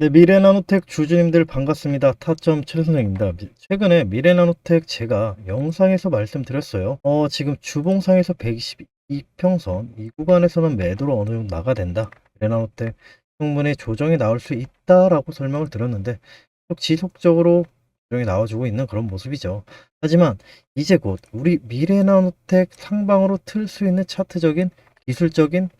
네, 미래나노텍 주주님들 반갑습니다. 타점 최선생입니다. 미- 최근에 미래나노텍 제가 영상에서 말씀드렸어요. 어, 지금 주봉상에서 122평선 이 구간에서는 매도로 어느 정도 나가 된다. 미래나노텍 충분히 조정이 나올 수 있다라고 설명을 드렸는데 쭉 지속적으로 조정이 나와주고 있는 그런 모습이죠. 하지만 이제 곧 우리 미래나노텍 상방으로 틀 수 있는 차트적인 기술적인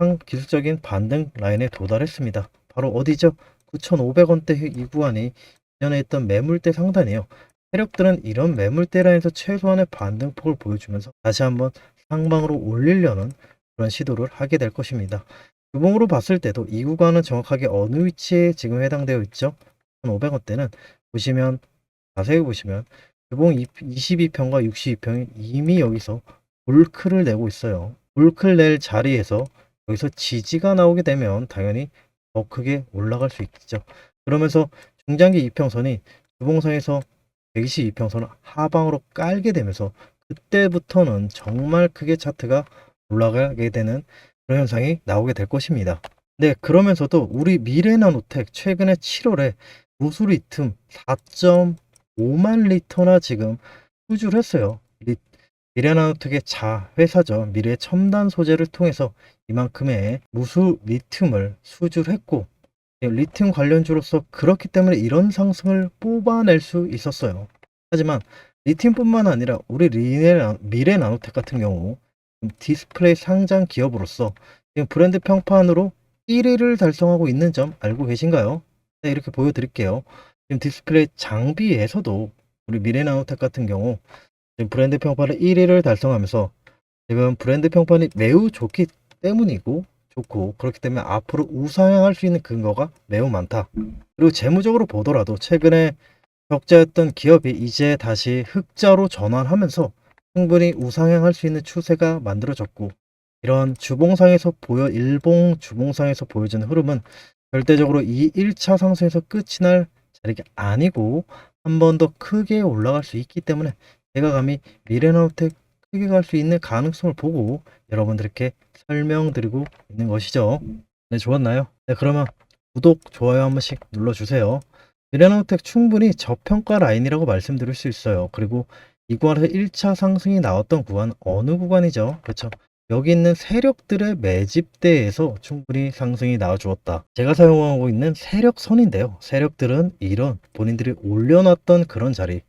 상 기술적인 반등 라인에 도달했습니다. 바로 어디죠? 9,500원대 이 구간이 이전에 있던 매물대 상단이에요. 세력들은 이런 매물대 라인에서 최소한의 반등폭을 보여주면서 다시 한번 상방으로 올리려는 그런 시도를 하게 될 것입니다. 주봉으로 봤을 때도 이 구간은 정확하게 어느 위치에 지금 해당되어 있죠? 1,500원대는 보시면 자세히 보시면 주봉 22평과 62평이 이미 여기서 볼크를 내고 있어요. 볼크를 낼 자리에서 여기서 지지가 나오게 되면 당연히 더 크게 올라갈 수 있죠. 그러면서 중장기 이평선이 주봉선에서 122평선을 하방으로 깔게 되면서 그때부터는 정말 크게 차트가 올라가게 되는 그런 현상이 나오게 될 것입니다. 네, 그러면서도 우리 미래나노텍 최근에 7월에 무수리튬 4.5만 리터나 지금 수주를 했어요. 리- 미래나노텍의 자회사죠. 미래 첨단 소재를 통해서 이만큼의 무수 리튬을 수주를 했고 예, 리튬 관련주로서 그렇기 때문에 이런 상승을 뽑아낼 수 있었어요. 하지만 리튬뿐만 아니라 우리 미래 나노텍 같은 경우 디스플레이 상장 기업으로서 지금 브랜드 평판으로 1위를 달성하고 있는 점 알고 계신가요? 네, 이렇게 보여드릴게요. 지금 디스플레이 장비에서도 우리 미래 나노텍 같은 경우 브랜드 평판을 1위를 달성하면서 지금 브랜드 평판이 매우 좋기 때문이고 좋고 그렇기 때문에 앞으로 우상향할 수 있는 근거가 매우 많다. 그리고 재무적으로 보더라도 최근에 적자였던 기업이 이제 다시 흑자로 전환하면서 충분히 우상향할 수 있는 추세가 만들어졌고 이런 주봉상에서 보여 일봉 주봉상에서 보여지는 흐름은 절대적으로 이 1차 상승에서 끝이 날 자리가 아니고 한 번 더 크게 올라갈 수 있기 때문에 제가 감히 미래나우텍 크게 갈 수 있는 가능성을 보고 여러분들께 설명드리고 있는 것이죠. 네, 좋았나요? 네, 그러면 구독, 좋아요 한 번씩 눌러주세요. 미래노텍 충분히 저평가 라인이라고 말씀드릴 수 있어요. 그리고 이 구간에서 1차 상승이 나왔던 구간 어느 구간이죠? 그렇죠. 여기 있는 세력들의 매집대에서 충분히 상승이 나와주었다. 제가 사용하고 있는 세력선인데요. 세력들은 이런 본인들이 올려놨던 그런 자리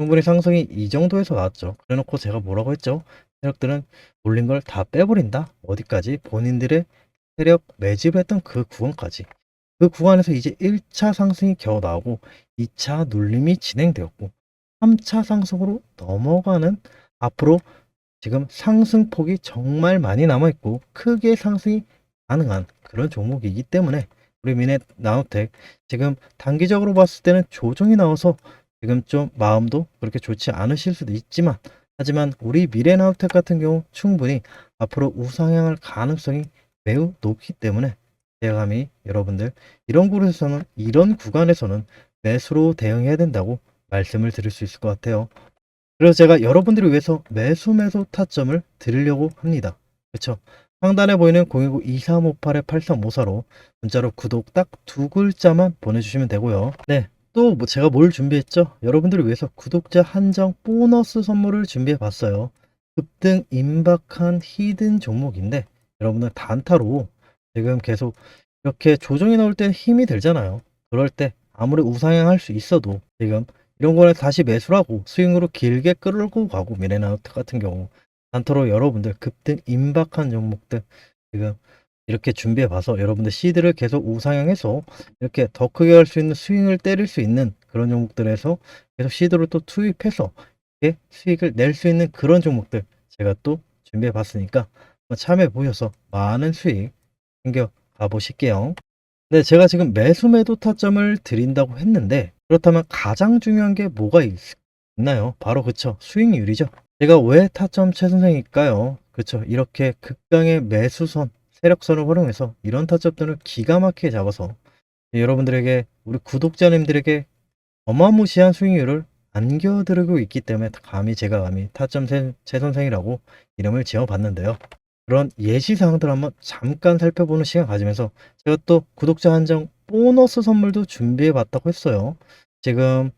충분히 상승이 이 정도에서 나왔죠. 그래놓고 제가 뭐라고 했죠? 세력들은 올린 걸 다 빼버린다. 어디까지? 본인들의 세력 매집했던 그 구간까지. 그 구간에서 이제 1차 상승이 겨우 나오고 2차 눌림이 진행되었고 3차 상승으로 넘어가는 앞으로 지금 상승폭이 정말 많이 남아있고 크게 상승이 가능한 그런 종목이기 때문에 우리 미네 나우텍 지금 단기적으로 봤을 때는 조정이 나와서 지금 좀 마음도 그렇게 좋지 않으실 수도 있지만 하지만 우리 미래나우텍 같은 경우 충분히 앞으로 우상향할 가능성이 매우 높기 때문에 감히 여러분들 이런 구간에서는 이런 구간에서는 매수로 대응해야 된다고 말씀을 드릴 수 있을 것 같아요. 그래서 제가 여러분들을 위해서 매수 매수 타점을 드리려고 합니다. 그렇죠? 상단에 보이는 010-2358-8354로 문자로 구독 딱 두 글자만 보내주시면 되고요. 네, 또뭐 제가 뭘 준비했죠? 여러분들을 위해서 구독자 한정 보너스 선물을 준비해 봤어요. 급등 임박한 히든 종목인데 여러분들 단타로 지금 계속 이렇게 조정이 나올 때 힘이 들잖아요. 그럴 때 아무리 우상향할 수 있어도 지금 이런 거는 다시 매수하고 스윙으로 길게 끌고 가고 미래나우트 같은 경우 단타로 여러분들 급등 임박한 종목들 지금 이렇게 준비해 봐서 여러분들 시드를 계속 우상향해서 이렇게 더 크게 할 수 있는 스윙을 때릴 수 있는 그런 종목들에서 계속 시드를 또 투입해서 수익을 낼 수 있는 그런 종목들 제가 또 준비해 봤으니까 참여해 보셔서 많은 수익 챙겨 가보실게요. 네, 제가 지금 매수 매도 타점을 드린다고 했는데 그렇다면 가장 중요한 게 뭐가 있, 있나요? 바로 그쵸 수익률이죠. 제가 왜 타점 최선생일까요? 그쵸 이렇게 극강의 매수선 세력선을 활용해서 이런 타점들을 기가 막히게 잡아서 여러분들에게 우리 구독자님들에게 어마무시한 수익률을 안겨드리고 있기 때문에 감히 제가 감히 타점 세- 최선생이라고 이름을 지어봤는데요. 그런 예시사항들 한번 잠깐 살펴보는 시간 가지면서 제가 또 구독자 한정 보너스 선물도 준비해 봤다고 했어요. 지금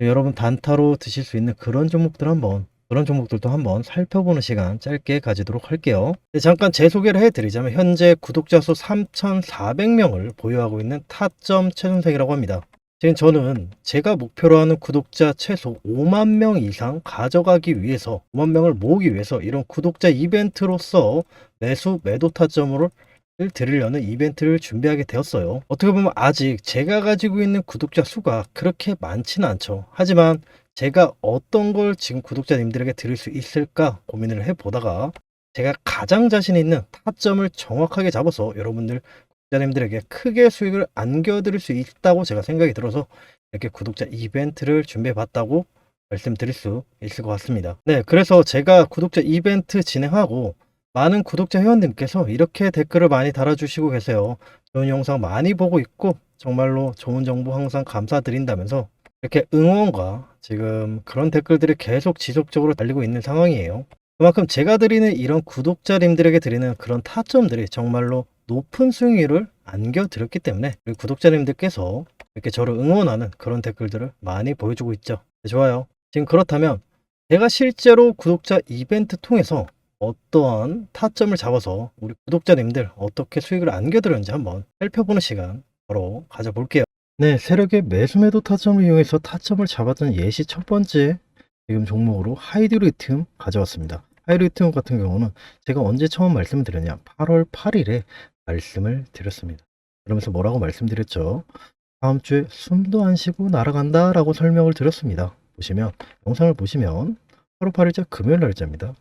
여러분 단타로 드실 수 있는 그런 종목들 한번 그런 종목들도 한번 살펴보는 시간 짧게 가지도록 할게요. 네, 잠깐 제 소개를 해드리자면 현재 구독자 수 3,400명을 보유하고 있는 타점 최선생이라고 합니다. 지금 저는 제가 목표로 하는 구독자 최소 5만 명 이상 가져가기 위해서 5만 명을 모으기 위해서 이런 구독자 이벤트로서 매수 매도 타점으로 를 드리려는 이벤트를 준비하게 되었어요. 어떻게 보면 아직 제가 가지고 있는 구독자 수가 그렇게 많지는 않죠. 하지만 제가 어떤 걸 지금 구독자님들에게 드릴 수 있을까 고민을 해보다가 제가 가장 자신 있는 타점을 정확하게 잡아서 여러분들 구독자님들에게 크게 수익을 안겨드릴 수 있다고 제가 생각이 들어서 이렇게 구독자 이벤트를 준비해 봤다고 말씀드릴 수 있을 것 같습니다. 네, 그래서 제가 구독자 이벤트 진행하고 많은 구독자 회원님께서 이렇게 댓글을 많이 달아주시고 계세요. 좋은 영상 많이 보고 있고 정말로 좋은 정보 항상 감사드린다면서 이렇게 응원과 지금 그런 댓글들이 계속 지속적으로 달리고 있는 상황이에요. 그만큼 제가 드리는 이런 구독자님들에게 드리는 그런 타점들이 정말로 높은 수익률을 안겨드렸기 때문에 우리 구독자님들께서 이렇게 저를 응원하는 그런 댓글들을 많이 보여주고 있죠. 네, 좋아요. 지금 그렇다면 제가 실제로 구독자 이벤트 통해서 어떠한 타점을 잡아서 우리 구독자님들 어떻게 수익을 안겨드렸는지 한번 살펴보는 시간 바로 가져볼게요. 네, 세력의 매수매도 타점을 이용해서 타점을 잡았던 예시 첫 번째 지금 종목으로 하이드리튬 가져왔습니다. 하이드리튬 같은 경우는 제가 언제 처음 말씀을 드렸냐? 8월 8일에 말씀을 드렸습니다. 그러면서 뭐라고 말씀드렸죠? 다음 주에 숨도 안 쉬고 날아간다 라고 설명을 드렸습니다. 보시면 영상을 보시면 8월 8일자 금요일 날짜입니다.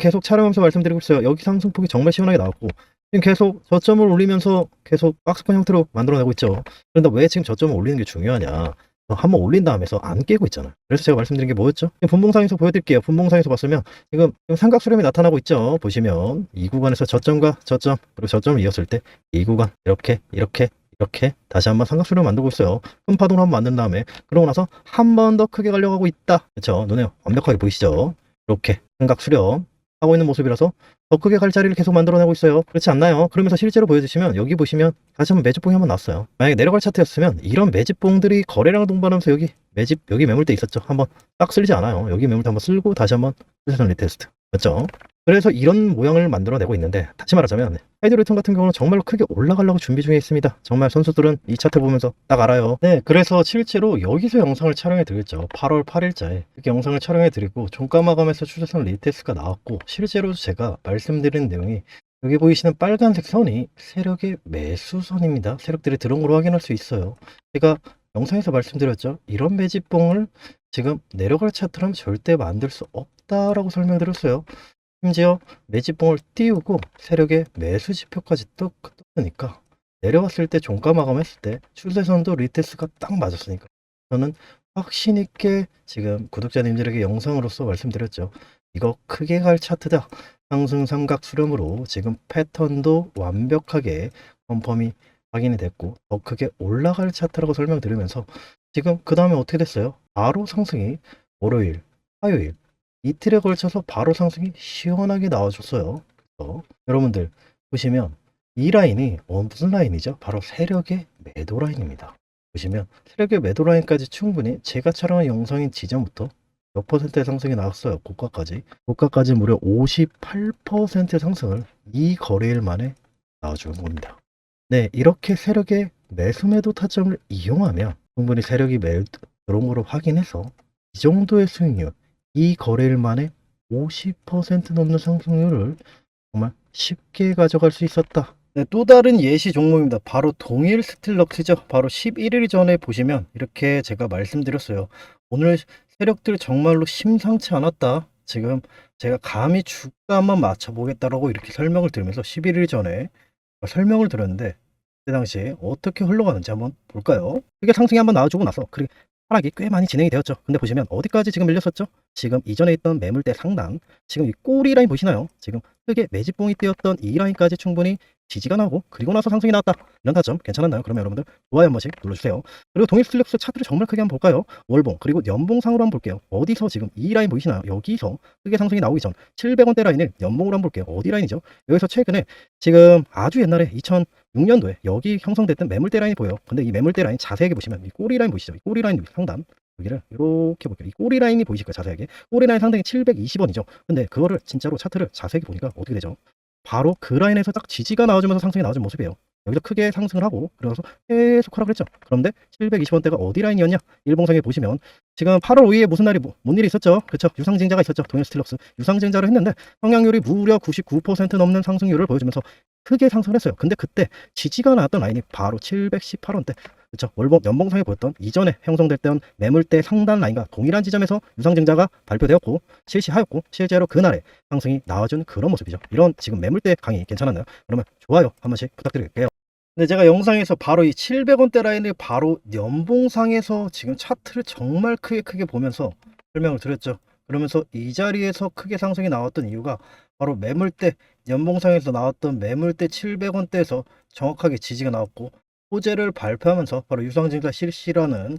계속 촬영하면서 말씀드리고 있어요. 여기 상승폭이 정말 시원하게 나왔고 지금 계속 저점을 올리면서 계속 박스권 형태로 만들어내고 있죠. 그런데 왜 지금 저점을 올리는 게 중요하냐? 한번 올린 다음에서 안 깨고 있잖아요. 그래서 제가 말씀드린 게 뭐였죠? 분봉상에서 보여드릴게요. 분봉상에서 봤으면 지금 지금 삼각 수렴이 나타나고 있죠. 보시면 이 구간에서 저점과 저점 그리고 저점을 이었을 때 이 구간 이렇게 이렇게 이렇게 다시 한번 삼각 수렴 만들고 있어요. 큰 파동을 한번 만든 다음에 그러고 나서 한 번 더 크게 가려고 하고 있다. 그렇죠? 눈에 완벽하게 보이시죠? 이렇게 삼각 수렴 하고 있는 모습이라서 더 크게 갈 자리를 계속 만들어내고 있어요. 그렇지 않나요? 그러면서 실제로 보여주시면 여기 보시면 다시 한번 매집봉이 한번 났어요. 만약에 내려갈 차트였으면 이런 매집봉들이 거래량 동반하면서 여기 매집 여기 매물대 있었죠. 한번 딱 쓸지 않아요. 여기 매물대 한번 쓸고 다시 한번 수세선 리테스트. 맞죠? 그래서 이런 모양을 만들어내고 있는데 다시 말하자면 하이드로톤 같은 경우는 정말로 크게 올라가려고 준비 중에 있습니다. 정말 선수들은 이 차트 보면서 딱 알아요. 네, 그래서 실제로 여기서 영상을 촬영해 드렸죠. 8월 8일자에 이렇게 영상을 촬영해 드리고 종가 마감에서 추세선 리테스트가 나왔고 실제로 제가 말씀드린 내용이 여기 보이시는 빨간색 선이 세력의 매수선입니다. 세력들이 들어온 걸로 확인할 수 있어요. 제가 영상에서 말씀드렸죠. 이런 매집봉을 지금 내려갈 차트라면 절대 만들 수 없다라고 설명드렸어요. 심지어 매집봉을 띄우고 세력의 매수 지표까지 또 떴으니까 내려왔을 때 종가 마감했을 때 추세선도 리테스가 딱 맞았으니까 저는 확신 있게 지금 구독자님들에게 영상으로서 말씀드렸죠. 이거 크게 갈 차트다. 상승 삼각 수렴으로 지금 패턴도 완벽하게 컨펌이 확인이 됐고 더 크게 올라갈 차트라고 설명드리면서 지금 그 다음에 어떻게 됐어요? 바로 상승이 월요일, 화요일 이틀에 걸쳐서 바로 상승이 시원하게 나와줬어요. 그래서 여러분들 보시면 이 라인이 어, 무슨 라인이죠? 바로 세력의 매도 라인입니다. 보시면 세력의 매도 라인까지 충분히 제가 촬영한 영상인 지점부터 몇 퍼센트의 상승이 나왔어요. 고가까지. 고가까지 무려 58%의 상승을 이 거래일 만에 나와주는 겁니다. 네, 이렇게 세력의 매수 매도 타점을 이용하면 충분히 세력이 매도 들어온 거로 확인해서 이 정도의 수익률, 이 거래일 만에 50% 넘는 상승률을 정말 쉽게 가져갈 수 있었다. 네, 또 다른 예시 종목입니다. 바로 동일 스틸럭스죠. 바로 11일 전에 보시면 이렇게 제가 말씀드렸어요. 오늘 세력들 정말로 심상치 않았다. 지금 제가 감히 주가만 맞춰보겠다라고 이렇게 설명을 드리면서 11일 전에 설명을 드렸는데 그때 당시에 어떻게 흘러가는지 한번 볼까요? 이게 상승이 한번 나와주고 나서 그리고 하락이 꽤 많이 진행이 되었죠. 근데 보시면 어디까지 지금 밀렸었죠? 지금 이전에 있던 매물대 상단, 지금 이 꼬리 라인 보시나요? 지금 크게 매집봉이 뛰었던 이 라인까지 충분히 지지가 나오고 그리고 나서 상승이 나왔다. 이런 타점 괜찮았나요? 그러면 여러분들 좋아요 한 번씩 눌러주세요. 그리고 동일 슬랙스 차트를 정말 크게 한번 볼까요? 월봉 그리고 연봉상으로 한번 볼게요. 어디서 지금 이 라인 보이시나요? 여기서 크게 상승이 나오기 전 700원대 라인을 연봉으로 한번 볼게요. 어디 라인이죠? 여기서 최근에 지금 아주 옛날에 2000 2026년도에 여기 형성됐던 매물대 라인이 보여요. 근데 이 매물대 라인 자세하게 보시면 이 꼬리 라인 보이시죠? 이 꼬리 라인 상단 여기를 이렇게 볼게요. 이 꼬리 라인이 보이실 거예요. 자세하게. 꼬리 라인 상당히 720원이죠. 근데 그거를 진짜로 차트를 자세하게 보니까 어떻게 되죠? 바로 그 라인에서 딱 지지가 나와주면서 상승이 나와준 모습이에요. 여기서 크게 상승을 하고 그래서 계속 하락을 했죠. 그런데 720원대가 어디 라인이었냐? 일봉상에 보시면 지금 8월 5일에 무슨 날이 뭐, 뭔 일이 있었죠? 그렇죠. 유상증자가 있었죠. 동일 스틸럽스 유상증자를 했는데 성향률이 무려 99% 넘는 상승률을 보여주면서 크게 상승을 했어요. 근데 그때 지지가 나왔던 라인이 바로 718원대. 그렇죠. 월봉 연봉상에 보였던 이전에 형성됐던 매물대 상단 라인과 동일한 지점에서 유상증자가 발표되었고 실시하였고 실제로 그날에 상승이 나와준 그런 모습이죠. 이런 지금 매물대 강의 괜찮았나요? 그러면 좋아요 한 번씩 부탁드릴게요. 근데 제가 영상에서 바로 이 700원대 라인을 바로 연봉상에서 지금 차트를 정말 크게 크게 보면서 설명을 드렸죠. 그러면서 이 자리에서 크게 상승이 나왔던 이유가 바로 매물대 연봉상에서 나왔던 매물대 700원대에서 정확하게 지지가 나왔고 호재를 발표하면서 바로 유상증자 실시라는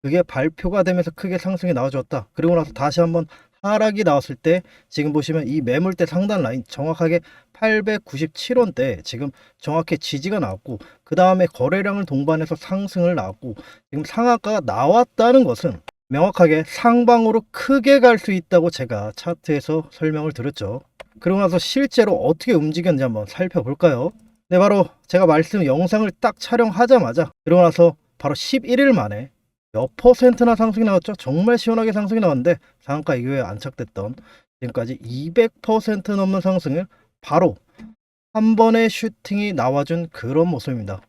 그게 발표가 되면서 크게 상승이 나와줬다. 그리고 나서 다시 한번 하락이 나왔을 때 지금 보시면 이 매물대 상단 라인 정확하게 897원대 지금 정확히 지지가 나왔고 그 다음에 거래량을 동반해서 상승을 나왔고 지금 상한가가 나왔다는 것은 명확하게 상방으로 크게 갈 수 있다고 제가 차트에서 설명을 드렸죠. 그러고 나서 실제로 어떻게 움직였는지 한번 살펴볼까요? 네, 바로 제가 말씀 영상을 딱 촬영하자마자 그러고 나서 바로 11일 만에 몇 퍼센트나 상승이 나왔죠? 정말 시원하게 상승이 나왔는데 상한가 이후에 안착됐던 지금까지 200% 넘는 상승을 바로 한 번의 슈팅이 나와준 그런 모습입니다.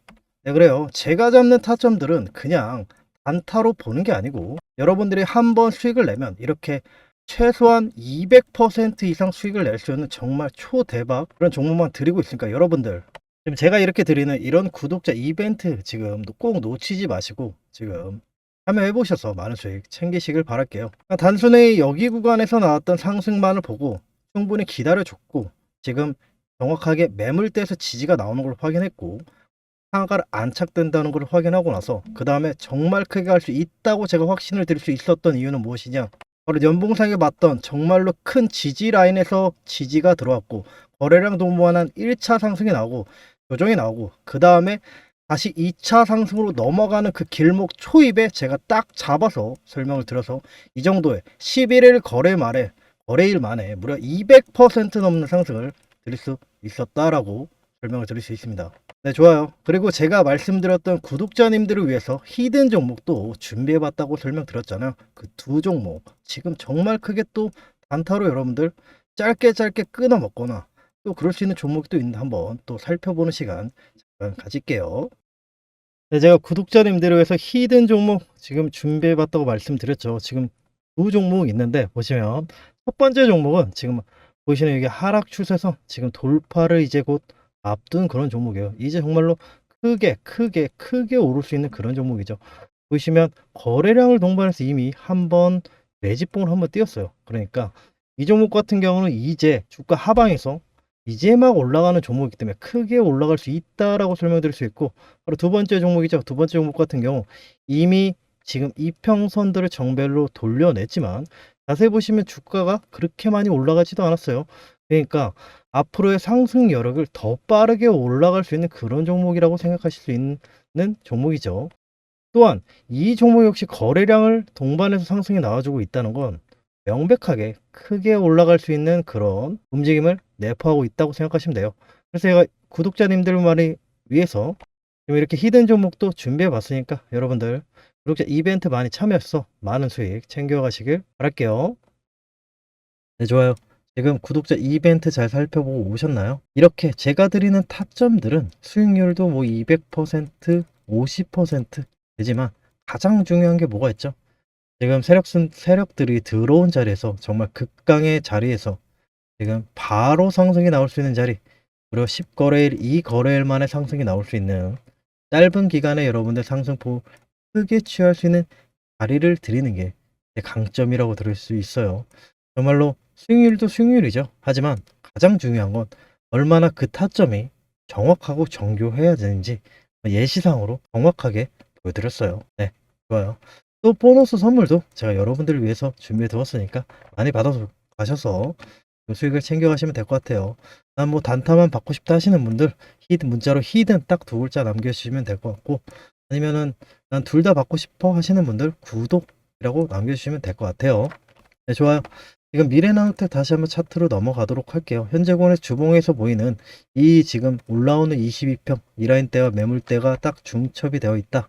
네, 그래요. 제가 잡는 타점들은 그냥 단타로 보는 게 아니고 여러분들이 한 번 수익을 내면 이렇게 최소한 200% 이상 수익을 낼 수 있는 정말 초대박 그런 종목만 드리고 있으니까 여러분들 지금 제가 이렇게 드리는 이런 구독자 이벤트 지금 꼭 놓치지 마시고 지금 참여해 보셔서 많은 수익 챙기시길 바랄게요. 단순히 여기 구간에서 나왔던 상승만을 보고 충분히 기다려줬고 지금 정확하게 매물대에서 지지가 나오는 걸 확인했고 상한가를 안착된다는 걸 확인하고 나서 그 다음에 정말 크게 갈수 있다고 제가 확신을 드릴 수 있었던 이유는 무엇이냐 바로 연봉상에 봤던 정말로 큰 지지 라인에서 지지가 들어왔고 거래량 동반한 1차 상승이 나오고 조정이 나오고 그 다음에 다시 2차 상승으로 넘어가는 그 길목 초입에 제가 딱 잡아서 설명을 드려서 이 정도의 11일 거래 말에 거래일 만에 무려 200% 넘는 상승을 드릴 수 있었다라고 설명을 드릴 수 있습니다. 네, 좋아요. 그리고 제가 말씀드렸던 구독자님들을 위해서 히든 종목도 준비해봤다고 설명드렸잖아요. 그 두 종목 지금 정말 크게 또 단타로 여러분들 짧게 짧게 끊어 먹거나 또 그럴 수 있는 종목도 있는데 한번 또 살펴보는 시간 가질게요. 네, 제가 구독자님들을 위해서 히든 종목 지금 준비해봤다고 말씀드렸죠. 지금 두 종목 있는데 보시면 첫 번째 종목은 지금 보시는 여기 하락 추세선 지금 돌파를 이제 곧 앞둔 그런 종목이에요. 이제 정말로 크게 크게 크게 오를 수 있는 그런 종목이죠. 보시면 거래량을 동반해서 이미 한번 매집봉을 한번 띄었어요. 그러니까 이 종목 같은 경우는 이제 주가 하방에서 이제 막 올라가는 종목이기 때문에 크게 올라갈 수 있다라고 설명드릴 수 있고 바로 두 번째 종목이죠. 두 번째 종목 같은 경우 이미 지금 이평선들을 정배로 돌려냈지만 자세히 보시면 주가가 그렇게 많이 올라가지도 않았어요. 그러니까 앞으로의 상승 여력을 더 빠르게 올라갈 수 있는 그런 종목이라고 생각하실 수 있는 종목이죠. 또한 이 종목 역시 거래량을 동반해서 상승이 나와주고 있다는 건 명백하게 크게 올라갈 수 있는 그런 움직임을 내포하고 있다고 생각하시면 돼요. 그래서 제가 구독자님들만을 위해서 이렇게 히든 종목도 준비해 봤으니까 여러분들 구독자 이벤트 많이 참여해서 많은 수익 챙겨가시길 바랄게요. 네, 좋아요. 지금 구독자 이벤트 잘 살펴보고 오셨나요? 이렇게 제가 드리는 타점들은 수익률도 뭐 200%, 50% 되지만 가장 중요한 게 뭐가 있죠? 지금 세력, 세력들이 들어온 자리에서 정말 극강의 자리에서 지금 바로 상승이 나올 수 있는 자리 무려 10거래일, 2거래일 만에 상승이 나올 수 있는 짧은 기간에 여러분들 상승폭 크게 취할 수 있는 자리를 드리는 게제 강점이라고 들을 수 있어요. 정말로 수익률도 수익률이죠. 하지만 가장 중요한 건 얼마나 그 타점이 정확하고 정교해야 되는지 예시상으로 정확하게 보여드렸어요. 네, 좋아요. 또 보너스 선물도 제가 여러분들을 위해서 준비해 두었으니까 많이 받아서 가셔서 그 수익을 챙겨가시면 될 것 같아요. 난 뭐 단타만 받고 싶다 하시는 분들 히든 문자로 히든 딱 두 글자 남겨주시면 될 것 같고 아니면은 난 둘 다 받고 싶어 하시는 분들 구독이라고 남겨주시면 될 것 같아요. 네, 좋아요. 지금 미래나노텍 다시 한번 차트로 넘어가도록 할게요. 현재 구간의 주봉에서 보이는 이 지금 올라오는 22평 이 라인대와 매물대가 딱 중첩이 되어 있다.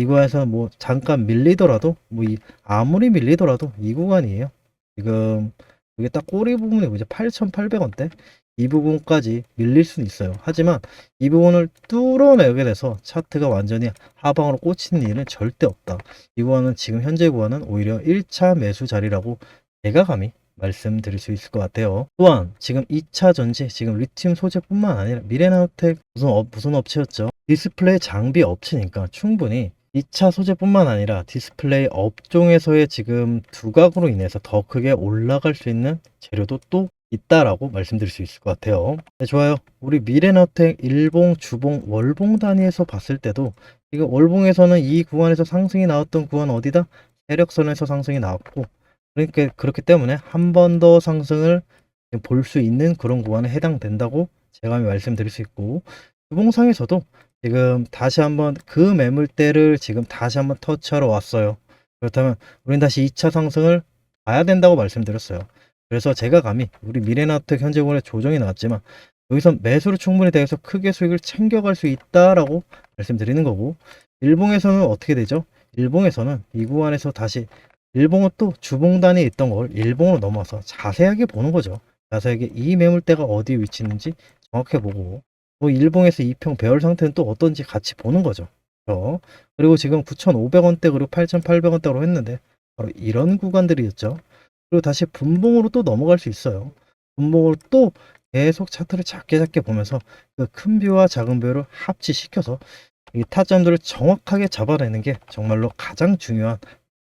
이 구간에서 뭐 잠깐 밀리더라도 뭐 이 아무리 밀리더라도 이 구간이에요. 지금 이게 딱 꼬리 부분이 이제 8,800원대 이 부분까지 밀릴 수는 있어요. 하지만 이 부분을 뚫어내게 돼서 차트가 완전히 하방으로 꽂히는 일은 절대 없다. 이 구간은 지금 현재 구간은 오히려 1차 매수 자리라고 제가 감히 말씀드릴 수 있을 것 같아요. 또한 지금 2차 전지, 지금 리튬 소재뿐만 아니라 미래나우텍 무슨, 업, 무슨 업체였죠? 디스플레이 장비 업체니까 충분히 2차 소재뿐만 아니라 디스플레이 업종에서의 지금 두각으로 인해서 더 크게 올라갈 수 있는 재료도 또 있다라고 말씀드릴 수 있을 것 같아요. 네, 좋아요. 우리 미래나우텍 일봉, 주봉, 월봉 단위에서 봤을 때도 이거 월봉에서는 이 구간에서 상승이 나왔던 구간 어디다? 세력선에서 상승이 나왔고 그러니까 그렇기 때문에 한 번 더 상승을 볼 수 있는 그런 구간에 해당된다고 제가 말씀드릴 수 있고 주봉상에서도 지금 다시 한번 그 매물대를 지금 다시 한번 터치하러 왔어요. 그렇다면 우린 다시 2차 상승을 봐야 된다고 말씀드렸어요. 그래서 제가 감히 우리 미래나텍 현재군의 조정이 나왔지만 여기서 매수를 충분히 대해서 크게 수익을 챙겨갈 수 있다라고 말씀드리는 거고 일봉에서는 어떻게 되죠? 일봉에서는 이 구간에서 다시 일봉은 또 주봉단에 있던 걸 일봉으로 넘어서 자세하게 보는 거죠. 자세하게 이 매물대가 어디에 위치 있는지 정확하게 보고 뭐 일봉에서 2평 배열 상태는 또 어떤지 같이 보는 거죠. 그렇죠? 그리고 지금 9,500원대 그리고 8,800원대로 했는데 바로 이런 구간들이었죠. 그리고 다시 분봉으로 또 넘어갈 수 있어요. 분봉으로 또 계속 차트를 작게 작게 보면서 그 큰 뷰와 작은 뷰를 합치시켜서 이 타점들을 정확하게 잡아내는 게 정말로 가장 중요한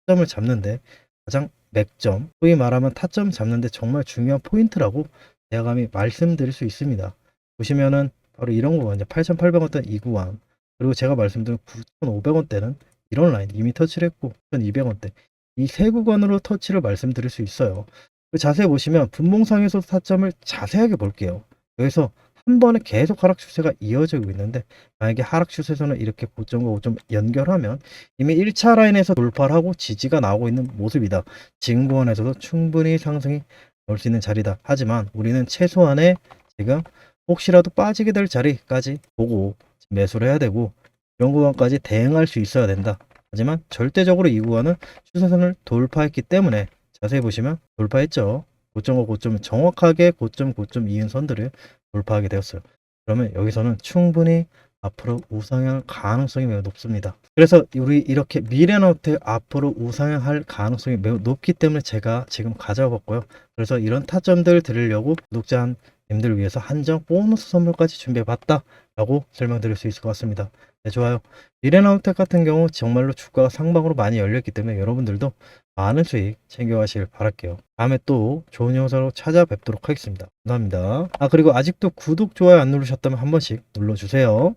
타점을 잡는데 가장 맥점, 소위 말하면 타점 잡는데 정말 중요한 포인트라고 감히 말씀드릴 수 있습니다. 보시면은 바로 이런 구간, 이제 8,800원대 이 구간, 그리고 제가 말씀드린 9,500원대는 이런 라인 이미 터치를 했고 9,200원대 이 세 구간으로 터치를 말씀드릴 수 있어요. 그 자세히 보시면 분봉상에서 타점을 자세하게 볼게요. 여기서 한 번에 계속 하락 추세가 이어지고 있는데 만약에 하락 추세에서는 이렇게 고점과 고점 연결하면 이미 1차 라인에서 돌파를 하고 지지가 나오고 있는 모습이다. 지금 구간에서도 충분히 상승이 나올 수 있는 자리다. 하지만 우리는 최소한의 지금 혹시라도 빠지게 될 자리까지 보고 매수를 해야 되고 이런 구간까지 대응할 수 있어야 된다. 하지만 절대적으로 이 구간은 추세선을 돌파했기 때문에 자세히 보시면 돌파했죠. 고점과 고점을 정확하게 고점 고점 이은 선들을 돌파하게 되었어요. 그러면 여기서는 충분히 앞으로 우상향 가능성이 매우 높습니다. 그래서 우리 이렇게 미래노트 앞으로 우상향할 가능성이 매우 높기 때문에 제가 지금 가져봤고요. 그래서 이런 타점들 드리려고 구독자 님들 위해서 한정 보너스 선물까지 준비해봤다 라고 설명드릴 수 있을 것 같습니다. 네, 좋아요. 미래나우텍 같은 경우 정말로 주가가 상방으로 많이 열렸기 때문에 여러분들도 많은 수익 챙겨가시길 바랄게요. 다음에 또 좋은 영상으로 찾아뵙도록 하겠습니다. 감사합니다. 아 그리고 아직도 구독, 좋아요 안 누르셨다면 한 번씩 눌러주세요.